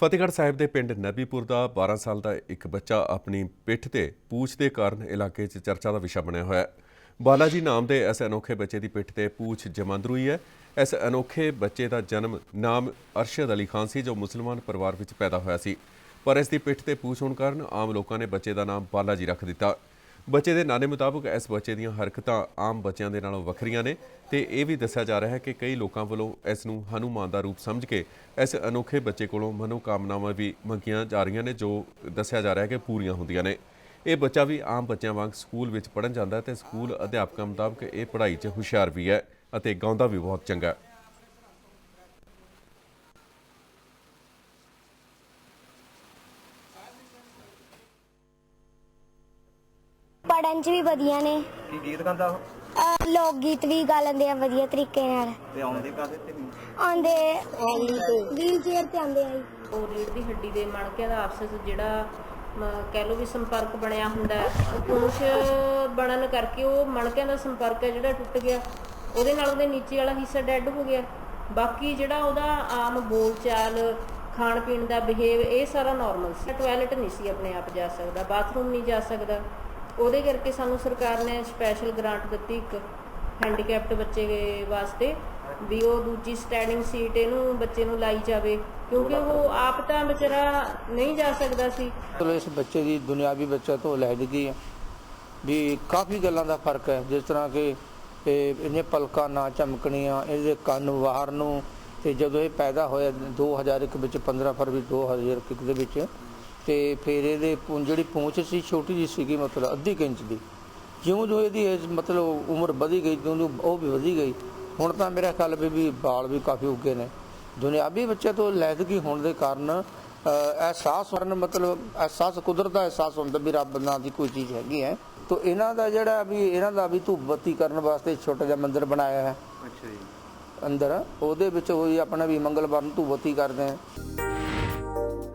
ਫਤਿਹਗੜ੍ਹ ਸਾਹਿਬ ਦੇ ਪਿੰਡ ਨਬੀਪੁਰ ਦਾ 12 ਸਾਲ ਦਾ ਇੱਕ ਬੱਚਾ ਆਪਣੀ ਪਿੱਠ ਤੇ ਪੂਛ ਦੇ ਕਾਰਨ ਇਲਾਕੇ 'ਚ ਚਰਚਾ ਦਾ ਵਿਸ਼ਾ ਬਣਿਆ ਹੋਇਆ ਹੈ। ਬਾਲਾਜੀ ਨਾਮ ਦੇ ਇਸ ਅਨੋਖੇ ਬੱਚੇ ਦੀ ਪਿੱਠ ਤੇ ਪੂਛ ਜਮੰਦਰੂਈ ਹੈ। ਇਸ ਅਨੋਖੇ ਬੱਚੇ ਦਾ ਜਨਮ ਨਾਮ ਅਰਸ਼ਦ ਅਲੀ ਖਾਨ ਸੀ, ਜੋ ਮੁਸਲਮਾਨ ਪਰਿਵਾਰ ਵਿੱਚ ਪੈਦਾ ਹੋਇਆ ਸੀ। ਪਰ ਇਸ ਦੀ ਪਿੱਠ ਤੇ ਪੂਛ ਹੋਣ ਕਾਰਨ ਆਮ ਲੋਕਾਂ ਨੇ ਬੱਚੇ ਦਾ ਨਾਮ ਬਾਲਾਜੀ ਰੱਖ ਦਿੱਤਾ। ਬੱਚੇ ਦੇ ਨਾਨੇ ਮੁਤਾਬਕ ਇਸ ਬੱਚੇ ਦੀਆਂ ਹਰਕਤਾਂ ਆਮ ਬੱਚਿਆਂ ਦੇ ਨਾਲੋਂ ਵੱਖਰੀਆਂ ਨੇ ਤੇ ਇਹ ਵੀ ਦੱਸਿਆ ਜਾ ਰਿਹਾ ਹੈ ਕਿ ਕਈ ਲੋਕਾਂ ਵੱਲੋਂ ਇਸ ਨੂੰ ਹਨੂਮਾਨ ਦਾ ਰੂਪ ਸਮਝ ਕੇ ਇਸ ਅਨੋਖੇ ਬੱਚੇ ਕੋਲੋਂ ਮਨੋਕਾਮਨਾਵਾਂ ਵੀ ਮੰਗੀਆਂ ਜਾ ਰਹੀਆਂ ਨੇ, ਜੋ ਦੱਸਿਆ ਜਾ ਰਿਹਾ ਹੈ ਕਿ ਪੂਰੀਆਂ ਹੁੰਦੀਆਂ ਨੇ। ਇਹ ਬੱਚਾ ਵੀ ਆਮ ਬੱਚਿਆਂ ਵਾਂਗ ਸਕੂਲ ਵਿੱਚ ਪੜ੍ਹਨ ਜਾਂਦਾ ਹੈ ਤੇ ਸਕੂਲ ਅਧਿਆਪਕਾਂ ਮੁਤਾਬਕ ਇਹ ਪੜ੍ਹਾਈ 'ਚ ਹੁਸ਼ਿਆਰ ਵੀ ਹੈ ਅਤੇ ਗਾਉਂਦਾ ਵੀ ਬਹੁਤ ਚੰਗਾ ਹੈ। ਪੜਨ ਚ ਵੀ ਵਧੀਆ ਨੇ। ਕੀ ਗੀਤ ਗਾਉਂਦਾ ਉਹ? ਅਹ ਲੋਕ ਗੀਤ ਵੀ ਗਾ ਲੈਂਦੇ ਆ ਵਧੀਆ ਤਰੀਕੇ ਨਾਲ। ਤੇ ਆਉਂਦੇ ਕਾਦੇ ਤੇ ਨਹੀਂ? ਆਉਂਦੇ ਵੀਲ ਚੇਅਰ ਤੇ ਆਉਂਦੇ ਆ ਜੀ। ਉਹ ਰੀੜ ਦੀ ਹੱਡੀ ਦੇ ਮਣਕਿਆਂ ਦਾ ਆਪਸ ਵਿੱਚ ਜਿਹੜਾ ਮ, ਕਹਿ ਲਓ ਵੀ ਸੰਪਰਕ ਬਣਿਆ ਹੁੰਦਾ ਹੈ, ਉਹ ਪੂੰਛ ਬਣਨ ਕਰਕੇ ਉਹ ਮਣਕਿਆਂ ਦਾ ਸੰਪਰਕ ਹੈ ਜਿਹੜਾ ਟੁੱਟ ਗਿਆ। ਉਹਦੇ ਨਾਲ ਉਹਦੇ ਨੀਚੇ ਵਾਲਾ ਹਿੱਸਾ ਡੈੱਡ ਹੋ ਗਿਆ। ਬਾਕੀ ਜਿਹੜਾ ਉਹਦਾ ਆਮ ਬੋਲ ਚਾਲ ਖਾਣ ਪੀਣ ਦਾ ਬਿਹੇਵ ਇਹ ਸਾਰਾ ਨਾਰਮਲ ਸੀ। ਟਾਇਲਟ ਨਹੀਂ ਸੀ ਆਪਣੇ ਆਪ ਜਾ ਸਕਦਾ ਬਾਥਰੂਮ ਨਹੀਂ ਜਾ ਸਕਦਾ। ਉਹਦੇ ਕਰਕੇ ਸਾਨੂੰ ਸਰਕਾਰ ਨੇ ਸਪੈਸ਼ਲ ਗ੍ਰਾਂਟ ਦਿੱਤੀ ਇੱਕ ਹੈਂਡੀਕੈਪਟ ਬੱਚੇ ਦੇ ਵਾਸਤੇ, ਵੀ ਉਹ ਦੂਜੀ ਸਟੈਂਡਿੰਗ ਸੀਟ ਇਹਨੂੰ ਬੱਚੇ ਨੂੰ ਲਾਈ ਜਾਵੇ, ਕਿਉਂਕਿ ਉਹ ਆਪ ਤਾਂ ਵਿਚਾਰਾ ਨਹੀਂ ਜਾ ਸਕਦਾ ਸੀ। ਚਲੋ ਇਸ ਬੱਚੇ ਦੀ ਦੁਨਿਆਵੀ ਬੱਚਾ ਤੋਂ ਅਲੱਹਦਗੀ ਹੈ? ਵੀ ਕਾਫੀ ਗੱਲਾਂ ਦਾ ਫ਼ਰਕ ਹੈ, ਜਿਸ ਤਰ੍ਹਾਂ ਕਿ ਇਹਨੇ ਪਲਕਾਂ ਨਾ ਚਮਕਣੀਆਂ, ਇਹਦੇ ਕੰਨ ਬਾਹਰ ਨੂੰ, ਤੇ ਜਦੋਂ ਇਹ ਪੈਦਾ ਹੋਇਆ 2001 ਵਿੱਚ 15 ਫਰਵਰੀ 2001 ਦੇ ਵਿੱਚ ਤੇ ਫਿਰ ਇਹਦੇ ਪੂੰ- ਜਿਹੜੀ ਪੂੰਛ ਸੀ ਛੋਟੀ ਜਿਹੀ ਸੀਗੀ ਮਤਲਬ ਅੱਧੀ ਕੁ ਇੰਚ ਦੀ। ਜਿਉਂ ਜਿਉਂ ਇਹਦੀ ਮਤਲਬ ਉਮਰ ਵਧੀ ਗਈ ਤਿਉਂ ਤਿਉਂ ਉਹ ਵੀ ਵਧੀ ਗਈ ਹੁਣ ਤਾਂ ਮੇਰਾ ਖਿਆਲ ਵੀ ਵੀ ਵਾਲ ਵੀ ਕਾਫੀ ਉੱਗੇ ਨੇ। ਦੁਨਿਆਵੀ ਬੱਚੇ ਤੋਂ ਲੈਦਗੀ ਹੋਣ ਦੇ ਕਾਰਨ ਅਹਿਸਾਸ ਕਰਨ ਮਤਲਬ ਅਹਿਸਾਸ ਕੁਦਰਤ ਦਾ ਅਹਿਸਾਸ ਹੁੰਦਾ ਵੀ ਰੱਬ ਨਾਂ ਦੀ ਕੋਈ ਚੀਜ਼ ਹੈਗੀ ਹੈ। ਤੋ ਇਹਨਾਂ ਦਾ ਜਿਹੜਾ ਵੀ ਇਹਨਾਂ ਦਾ ਵੀ ਧੂਪ ਬੱਤੀ ਕਰਨ ਵਾਸਤੇ ਛੋਟਾ ਜਿਹਾ ਮੰਦਿਰ ਬਣਾਇਆ ਹੈ। ਅੱਛਾ ਜੀ। ਅੰਦਰ ਉਹਦੇ ਵਿੱਚ ਉਹੀ ਆਪਣਾ ਵੀ ਮੰਗਲਵਾਰ ਨੂੰ ਧੂਪ ਬੱਤੀ ਕਰਦੇ ਆ